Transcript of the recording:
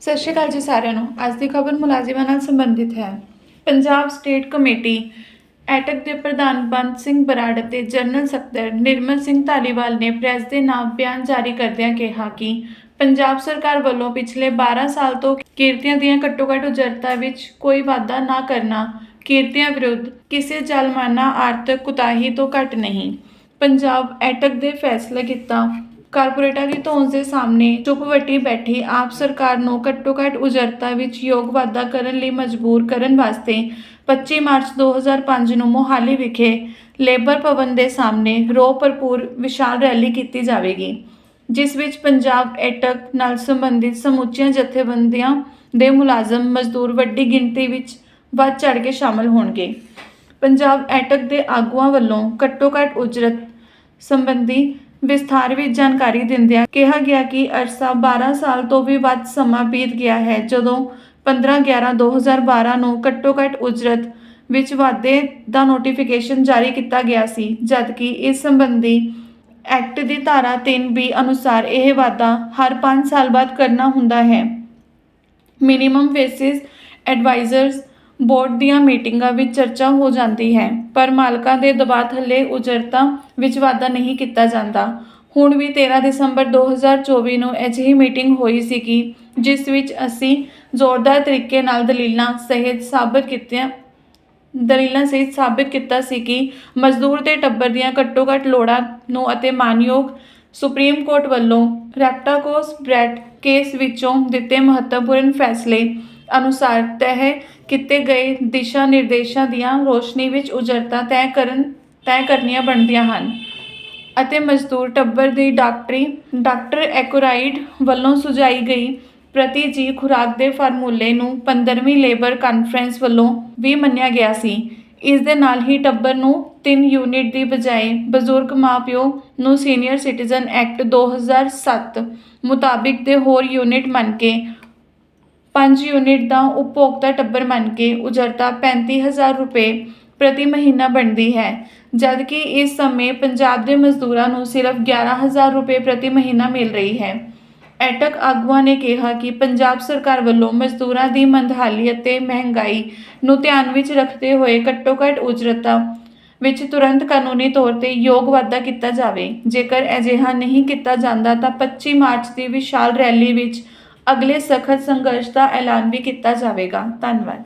ਸਤਿ ਸ਼੍ਰੀ ਅਕਾਲ ਜੀ ਸਾਰਿਆਂ ਨੂੰ। ਅੱਜ ਦੀ ਖਬਰ ਮੁਲਾਜ਼ਮਾਂ ਨਾਲ ਸੰਬੰਧਿਤ ਹੈ। ਪੰਜਾਬ ਸਟੇਟ ਕਮੇਟੀ ਐਟਕ ਦੇ ਪ੍ਰਧਾਨ ਬੰਦ ਸਿੰਘ ਬਰਾੜ ਅਤੇ ਜਨਰਲ ਸਕੱਤਰ ਨਿਰਮਲ ਸਿੰਘ ਧਾਲੀਵਾਲ ਨੇ ਪ੍ਰੈਸ ਦੇ ਨਾਮ ਬਿਆਨ ਜਾਰੀ ਕਰਦਿਆਂ ਕਿਹਾ ਕਿ ਪੰਜਾਬ ਸਰਕਾਰ ਵੱਲੋਂ ਪਿਛਲੇ 12 ਸਾਲ ਤੋਂ ਕਿਰਤੀਆਂ ਦੀਆਂ ਘੱਟੋ-ਘੱਟ ਉਜਰਤਾਂ ਵਿੱਚ ਕੋਈ ਵਾਧਾ ਨਾ ਕਰਨਾ, ਕਿਰਤੀਆਂ ਵਿਰੁੱਧ ਕਿਸੇ ਜਲਮਾਨਾ ਆਰਥਿਕ ਕੁਤਾਹੀ ਤੋਂ ਘੱਟ ਨਹੀਂ। ਪੰਜਾਬ ਐਟਕ ਦੇ ਫੈਸਲਾ ਕੀਤਾ ਕਾਰਪੋਰੇਟਾਂ ਦੀ ਧੌਂਸ ਦੇ ਸਾਹਮਣੇ ਚੁੱਪ ਵੱਟੀ ਬੈਠੀ ਆਪ ਸਰਕਾਰ ਨੂੰ ਘੱਟੋ-ਘੱਟ ਉਜਰਤਾ ਵਿੱਚ ਯੋਗ ਵਾਧਾ ਕਰਨ ਲਈ ਮਜਬੂਰ ਕਰਨ ਵਾਸਤੇ 25 ਮਾਰਚ 2005 ਨੂੰ ਮੋਹਾਲੀ ਵਿਖੇ ਲੇਬਰ ਭਵਨ ਦੇ ਸਾਹਮਣੇ ਰੋ ਭਰਪੂਰ ਵਿਸ਼ਾਲ ਰੈਲੀ ਕੀਤੀ ਜਾਵੇਗੀ, ਜਿਸ ਵਿੱਚ ਪੰਜਾਬ ਐਟਕ ਨਾਲ ਸੰਬੰਧਿਤ ਸਮੁੱਚੀਆਂ ਜਥੇਬੰਦੀਆਂ ਦੇ ਮੁਲਾਜ਼ਮ ਮਜ਼ਦੂਰ ਵੱਡੀ ਗਿਣਤੀ ਵਿੱਚ ਵੱਧ ਚੜ੍ਹ ਕੇ ਸ਼ਾਮਲ ਹੋਣਗੇ। ਪੰਜਾਬ ਐਟਕ ਦੇ ਆਗੂਆਂ ਵੱਲੋਂ ਘੱਟੋ-ਘੱਟ ਉਜਰਤ ਸੰਬੰਧੀ ਵਿਸਥਾਰ ਵਿੱਚ ਜਾਣਕਾਰੀ ਦਿੰਦਿਆਂ ਕਿਹਾ ਗਿਆ ਕਿ ਅਰਸਾ 12 ਸਾਲ ਤੋਂ ਵੀ ਵੱਧ ਸਮਾਂ ਬੀਤ ਗਿਆ ਹੈ, ਜਦੋਂ 15/11/2012 ਨੂੰ ਘੱਟੋ-ਘੱਟ ਉਜਰਤ ਵਿੱਚ ਵਾਧੇ ਦਾ ਨੋਟੀਫਿਕੇਸ਼ਨ ਜਾਰੀ ਕੀਤਾ ਗਿਆ ਸੀ, ਜਦਕਿ ਇਸ ਸੰਬੰਧੀ ਐਕਟ ਦੀ ਧਾਰਾ 3B ਅਨੁਸਾਰ ਇਹ ਵਾਧਾ ਹਰ 5 ਸਾਲ ਬਾਅਦ ਕਰਨਾ ਹੁੰਦਾ ਹੈ। ਮਿਨੀਮਮ ਵੇਸਿਸ ਐਡਵਾਈਜ਼ਰਸ ਬੋਰਡ ਦੀਆਂ ਮੀਟਿੰਗਾਂ ਵਿੱਚ ਚਰਚਾ ਹੋ ਜਾਂਦੀ ਹੈ, ਪਰ ਮਾਲਕਾਂ ਦੇ ਦਬਾਅ ਥੱਲੇ ਉਜਰਤਾਂ ਵਿੱਚ ਵਾਧਾ ਨਹੀਂ ਕੀਤਾ ਜਾਂਦਾ। ਹੁਣ ਵੀ 13 ਦਸੰਬਰ 2024 ਨੂੰ ਅਜਿਹੀ ਮੀਟਿੰਗ ਹੋਈ ਸੀ ਕਿ ਜਿਸ ਵਿੱਚ ਅਸੀਂ ਜ਼ੋਰਦਾਰ ਤਰੀਕੇ ਨਾਲ ਦਲੀਲਾਂ ਸਹਿਤ ਸਾਬਤ ਕੀਤੀਆਂ, ਦਲੀਲਾਂ ਸਹਿਤ ਸਾਬਤ ਕੀਤਾ ਸੀ ਕਿ ਮਜ਼ਦੂਰ ਤੇ ਟੱਬਰ ਦੀਆਂ ਘੱਟੋ-ਘੱਟ ਲੋੜਾਂ ਨੂੰ ਅਤੇ ਮਾਨਯੋਗ ਸੁਪਰੀਮ ਕੋਰਟ ਵੱਲੋਂ ਰੈਪਟਾਕੋਸ ਬ੍ਰੈਡ ਕੇਸ ਵਿੱਚੋਂ ਦਿੱਤੇ ਮਹੱਤਵਪੂਰਨ ਫੈਸਲੇ ਅਨੁਸਾਰ ਤਹਿ ਕੀਤੇ ਗਏ ਦਿਸ਼ਾ ਨਿਰਦੇਸ਼ਾਂ ਦੀਆਂ ਰੋਸ਼ਨੀ ਵਿੱਚ ਉਜਰਤਾ ਤੈਅ ਕਰਨ, ਤੈਅ ਕਰਨੀਆਂ ਬਣਦੀਆਂ ਹਨ ਅਤੇ ਮਜ਼ਦੂਰ ਟੱਬਰ ਦੀ ਡਾਕਟਰੀ, ਡਾਕਟਰ ਐਕੋਰਾਈਡ ਵੱਲੋਂ ਸੁਝਾਈ ਗਈ ਪ੍ਰਤੀ ਜੀ ਖੁਰਾਕ ਦੇ ਫਾਰਮੂਲੇ ਨੂੰ 15ਵੀਂ ਲੇਬਰ ਕਾਨਫਰੰਸ ਵੱਲੋਂ ਵੀ ਮੰਨਿਆ ਗਿਆ ਸੀ। ਇਸ ਦੇ ਨਾਲ ਹੀ ਟੱਬਰ ਨੂੰ 3 ਯੂਨਿਟ ਦੀ ਬਜਾਏ ਬਜ਼ੁਰਗ ਮਾਪਿਓ ਨੂੰ ਸੀਨੀਅਰ ਸਿਟੀਜ਼ਨ ਐਕਟ 2007 ਮੁਤਾਬਿਕ ਦੇ ਹੋਰ ਯੂਨਿਟ ਮੰਨ ਕੇ ਪੰਜ ਯੂਨਿਟ ਦਾ ਉਪਭੋਗਤਾ ਟੱਬਰ ਮੰਨ ਕੇ ਉਜਰਤਾ ਪੈਂਤੀ ਹਜ਼ਾਰ ਰੁਪਏ ਪ੍ਰਤੀ ਮਹੀਨਾ ਬਣਦੀ ਹੈ, ਜਦਕਿ ਇਸ ਸਮੇਂ ਪੰਜਾਬ ਦੇ ਮਜ਼ਦੂਰਾਂ ਨੂੰ ਸਿਰਫ 11000 ਰੁਪਏ ਪ੍ਰਤੀ ਮਹੀਨਾ ਮਿਲ ਰਹੀ ਹੈ। ਐਟਕ ਆਗੂਆਂ ਨੇ ਕਿਹਾ ਕਿ ਪੰਜਾਬ ਸਰਕਾਰ ਵੱਲੋਂ ਮਜ਼ਦੂਰਾਂ ਦੀ ਮੰਦਹਾਲੀ ਅਤੇ ਮਹਿੰਗਾਈ ਨੂੰ ਧਿਆਨ ਵਿੱਚ ਰੱਖਦੇ ਹੋਏ ਘੱਟੋ-ਘੱਟ ਉਜਰਤਾ ਵਿੱਚ ਤੁਰੰਤ ਕਾਨੂੰਨੀ ਤੌਰ ਤੇ ਯੋਗ ਵਾਧਾ ਕੀਤਾ ਜਾਵੇ। ਜੇਕਰ ਅਜਿਹਾ ਨਹੀਂ ਕੀਤਾ ਜਾਂਦਾ ਤਾਂ 25 ਮਾਰਚ ਦੀ ਵਿਸ਼ਾਲ ਰੈਲੀ ਵਿੱਚ ਅਗਲੇ ਸਖਤ ਸੰਘਰਸ਼ ਦਾ ਐਲਾਨ ਵੀ ਕੀਤਾ ਜਾਵੇਗਾ। ਧੰਨਵਾਦ।